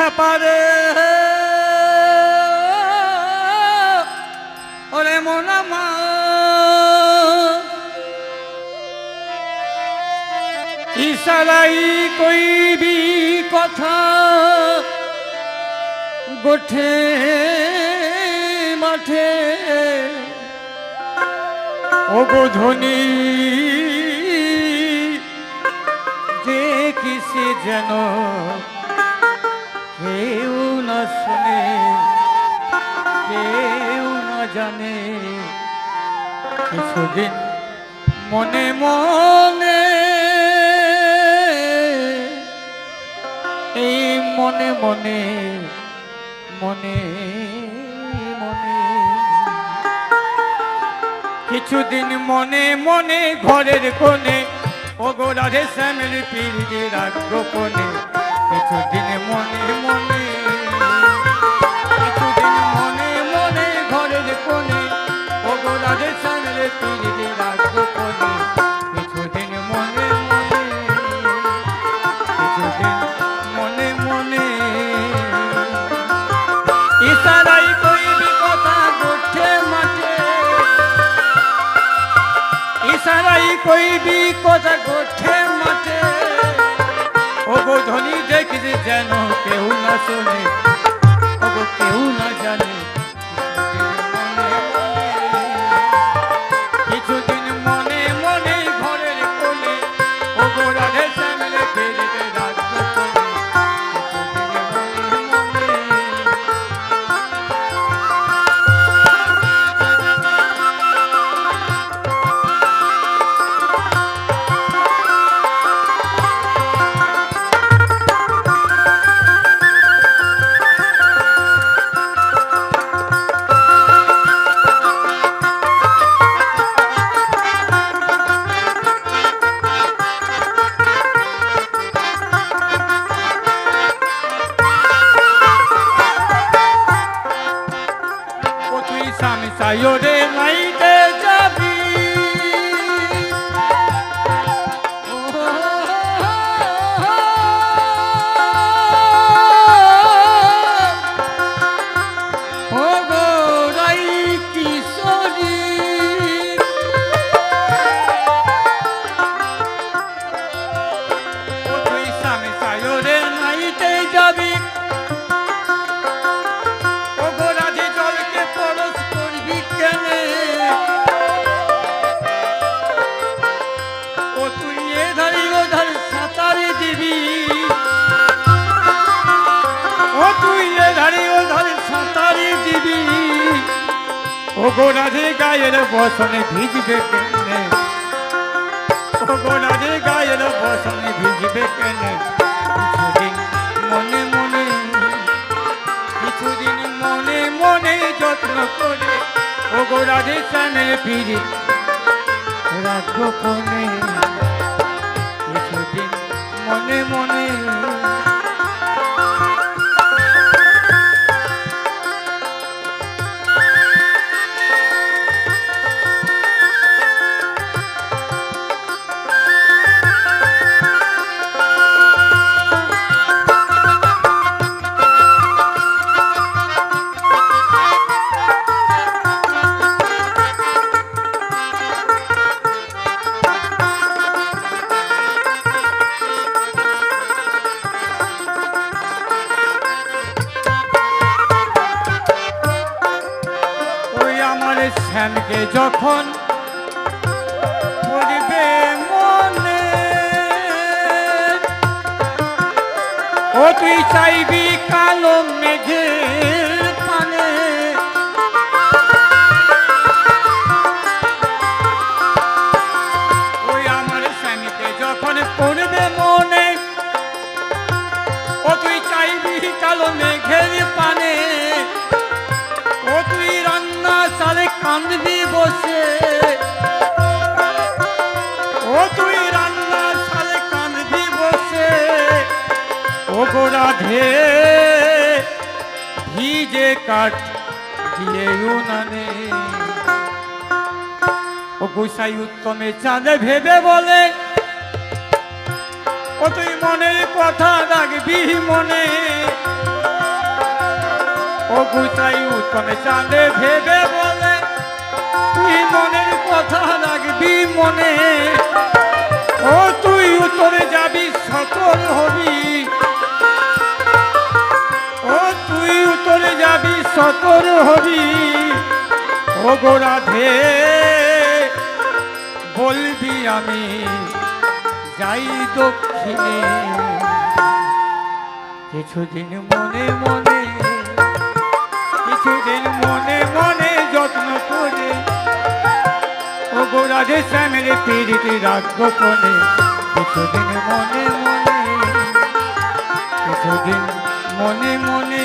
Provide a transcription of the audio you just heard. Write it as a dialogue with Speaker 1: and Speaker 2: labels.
Speaker 1: খেপারে ওরে মনামা ইশারাই কইবি কথা গোঠে মাঠে। অবধনী যে কিসে যেন জানে? কিছুদিন মনে মনে এই মনে মনে মনে মনে। কিছুদিন মনে মনে ঘরের কোণে ওগো রাধে শ্যামের পিড়ি রাখব কোণে। কিছুদিন মনে মনে কইবি কথা গোঠে মাঠে ও গো ধ্বনি দেখিস যেন কেউ না শোনে। নাইতে যাবি। ও ও গোরাধে গায়ের বসনে ভিজবে কেনে? ও গোরাধে গায়ের বসনে ভিজবে কেনে? কিছুদিন মনে মনে, কিছুদিন মনে মনে যত্ন করে ও গো রাধে শ্যামে ফিরি রাখব কোনে কিছুদিন মনে মনে শ্যামকে যখন পড়বে মনে ও তুই চাইবি কালো মেঘের বসে। উত্তমে চাঁদে ভেবে বলে, ও তুই মনের কথা রাখবি মনে। ও গুচাই উত্তমে চাঁদে ভেবে বলে তুই মনের কথা রাখবি মনে। ও, তুই উত্তরে যাবি ও, তুই বলবি আমি, যাই দক্ষিণে। কিছুদিন মনে মনে, কিছুদিন মনে মনে যত্ন করে ও গোরাধে শ্যামের পিড়িতে রাখব কোনে কিছুদিন মনে মনে কিছুদিন মনে মনে